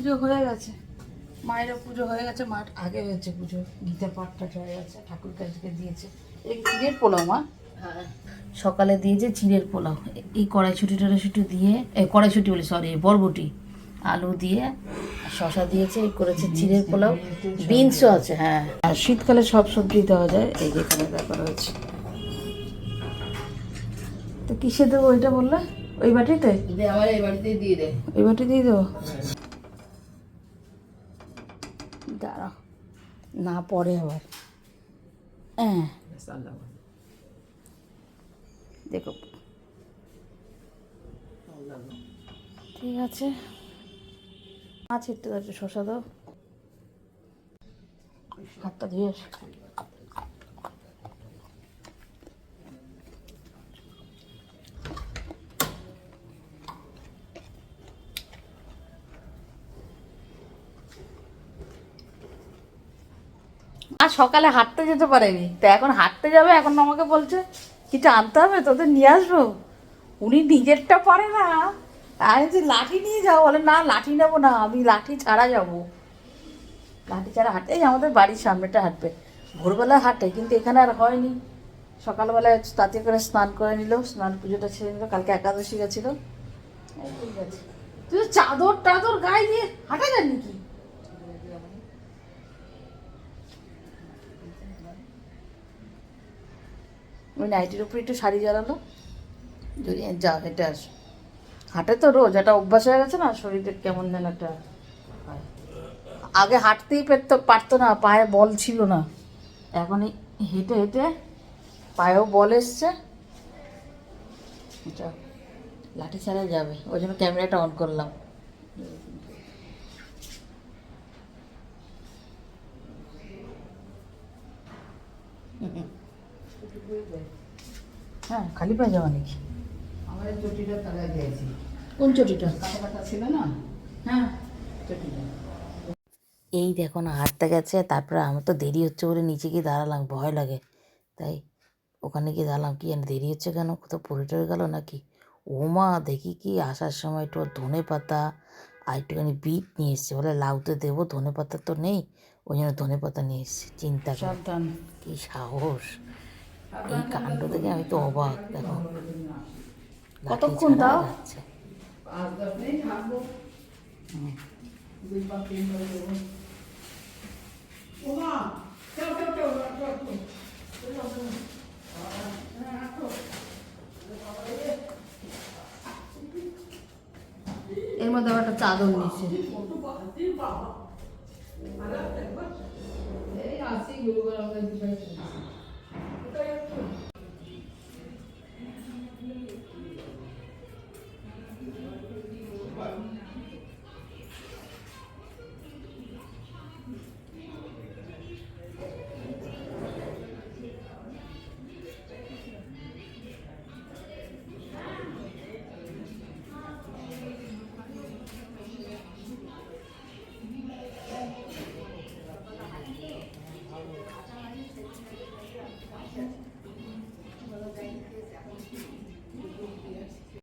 পুজো হয়ে গেছে। মায়েরও পুজো হয়ে গেছে মাঠ আগে হয়েছে পুজো। গীতা পাঠটা হয়ে গেছে ঠাকুর কাছকে দিয়েছে। এই চিড়ের পোলাও মা? সকালে দিয়েছে চিড়ের পোলাও। এই কড়াইছুটি টড়াইছুটি দিয়ে এই কড়াইছুটি বলি সরি বরবটি আলু দিয়ে শশা দিয়েছে এই করেছে চিড়ের পোলাও। বিনসও আছে হ্যাঁ। আর শীতকালে সব সবজি দেওয়া যায় এই যেখানে ব্যাপার হয়েছে। তো কিসে দেবো ওইটা বললে? ওই বাটিতে? আমার এই বাড়িতেই দিয়ে দে। ওই বাটি দিয়ে দেবো দাঁড়াও না পরে আবার। হ্যাঁ। দেখো। ঠিক আছে। মাছ একটু শশা দাও। হাতটা ধুয়ে আর সকালে হাঁটতে যেতে পারেনি। তো এখন হাঁটতে যাবে, এখন আমাকে বলছে, কিছু আনতে হবে? তোদের নিয়ে আসব? উনি নিজেরটা পারে না। আমি যে লাঠি নিয়ে যাব বলে, না, লাঠি নেব না, আমি লাঠি ছাড়া যাব। লাঠি ছাড়া হাঁটে আমাদের বাড়ির সামনেটা হাঁটবে। ভোরবেলা হাঁটে, কিন্তু এখানে আর হয়নি। সকালবেলায় তাতে করে স্নান করে নিল, স্নান পুজোটা ছেড়ে নিল, কালকে একাদশী গেছিল। তুই চাদর টাদর গায়ে দিয়ে হাঁটা যান নাকি? ওই নাইটির উপরে একটু শাড়ি জ্বালালো। যদি যা হেঁটে আস। হাঁটে তো রোজ একটা অভ্যাস হয়ে গেছে না? শরীরের কেমন যেন একটা। আগে হাঁটতেই পারতো পারতো না, পায়ে বল ছিল না। এখন হেঁটে হেঁটে পায়েও বল এসছে। লাঠি ছাড়া যাবে, ওই জন্য ক্যামেরাটা অন করলাম। হ্যাঁ খালি নাকি? আমার এই চটিটা দিয়েছি। কোন চটিটা? কাটা কাটা ছিল না? হ্যাঁ। চটিটা। এই দেখো না হাঁটতে গেছে তারপরে আমার তো দেরি হচ্ছে বলে নিচে গিয়ে দাঁড়ালাম ভয় লাগে। তাই ওখানে গিয়ে দাঁড়ালাম কি জানি দেরি হচ্ছে কেন কোথাও পড়ে টরে গেল নাকি? ও মা দেখি কি আসার সময় একটু ধনে পাতা আর একটুখানি বিট নিয়ে এসছে বলে লাউতে দেবো ধনে পাতা তো নেই ওই জন্য ধনে পাতা নিয়ে এসছে চিন্তা সাবধান। কি সাহস। এই কাণ্ড দেখে আমি তো অবাক দেখো কতক্ষণ তাও? এর মধ্যে আবার একটা চাদর নিয়েছে এই আসি আমাদের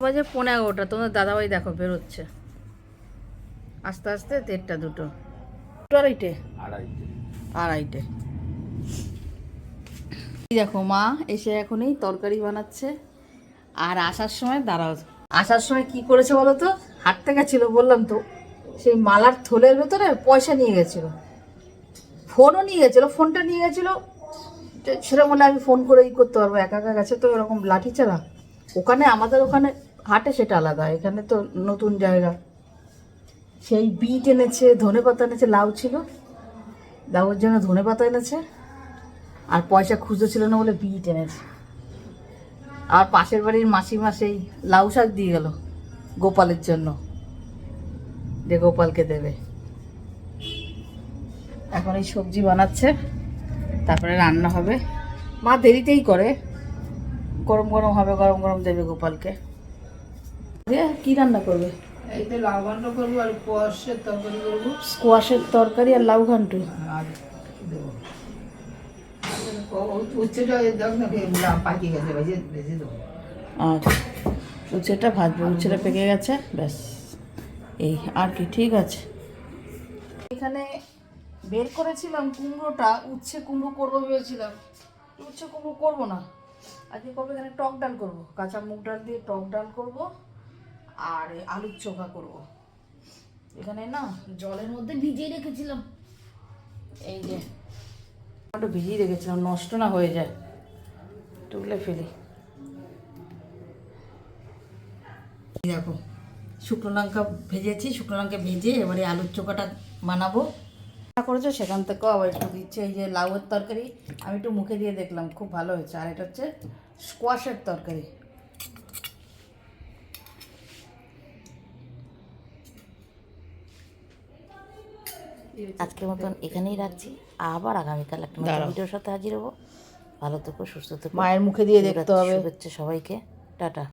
বাজে পনেরো এগারোটা তোমার দাদাভাই দেখো বেরোচ্ছে। আস্তে আস্তে দেড়টা দুটো। আড়াইটে? আড়াইটে। দেখো মা এসে এখনই তরকারি বানাচ্ছে। আর আসার সময় দাঁড়াও। আসার সময় কি করেছে বলো তো? হাঁটতে গেছিল বললাম তো। সেই মালার থলের ভেতরে পয়সা নিয়ে গেছিল। ফোনও নিয়ে গেছিল ফোনটা নিয়ে গেছিল। সেটা বলে আমি ফোন করে ই করতে পারব একা একা গেছে তো এরকম লাঠি চালা। ওখানে আমাদের ওখানে হাটে সেটা আলাদা, এখানে তো নতুন জায়গা। সেই বিট এনেছে, ধনে পাতা এনেছে, লাউ ছিল। লাউয়ের জন্য ধনে পাতা এনেছে, আর পয়সা খুঁজতে ছিল না বলে বিট এনেছে। আর পাশের বাড়ির মাসিমা সেই লাউ শাক দিয়ে গেল গোপালের জন্য। যে গোপালকে দেবে। এখন এই সবজি বানাচ্ছে, তারপরে রান্না হবে। মা দেরিতেই করে, গরম গরম হবে, গরম গরম দেবে গোপালকে। দিয়ে কি রান্না করবে? এই তো লাউ ঘন্ট করব আর কোয়াশের তরকারি করব। স্কোয়াশের তরকারি আর লাউ ঘন্টু? আর দেবো? উচ্ছেটা দেখ না পাকিয়ে গেছে ভেজে ভেজে দেবো। আর উচ্ছেটা ভাজবে উচ্ছেটা পেকে গেছে ব্যাস। এই আর কি ঠিক আছে। এখানে বের করেছিলাম কুমড়োটা উচ্ছে কুমড়ো করব ভেবেছিলাম। উচ্ছে কুমড়ো করব না। আজকে করব এখানে টক ডাল করব। কাঁচা মুগ ডাল দিয়ে টক ডাল করব। আর আলুর চোখা করব। এখানে না জলের মধ্যে ভিজিয়ে রেখেছিলাম। এই যে, একটু ভিজিয়ে রেখেছিলাম, নষ্ট না হয়ে যায়। তুলে ফেলি। দেখো, শুকনো লঙ্কা ভেজেছি, শুকনো লঙ্কা ভেজে এবারে আলুর চোখাটা বানাবো। করেছ সেখান থেকেও আবার একটু দিচ্ছে, এই যে লাউয়ের তরকারি। আমি একটু মুখে দিয়ে দেখলাম, খুব ভালো হয়েছে। আর এটা হচ্ছে স্কোয়াশের তরকারি। আজকের মতন এখানেই রাখছি। আবার আগামীকাল একটা নতুন ভিডিওর সাথে হাজির হব। ভালো থেকো সুস্থ থেকো। মায়ের মুখে দিয়ে দেখতে হবে। শুভেচ্ছা সবাইকে। টাটা।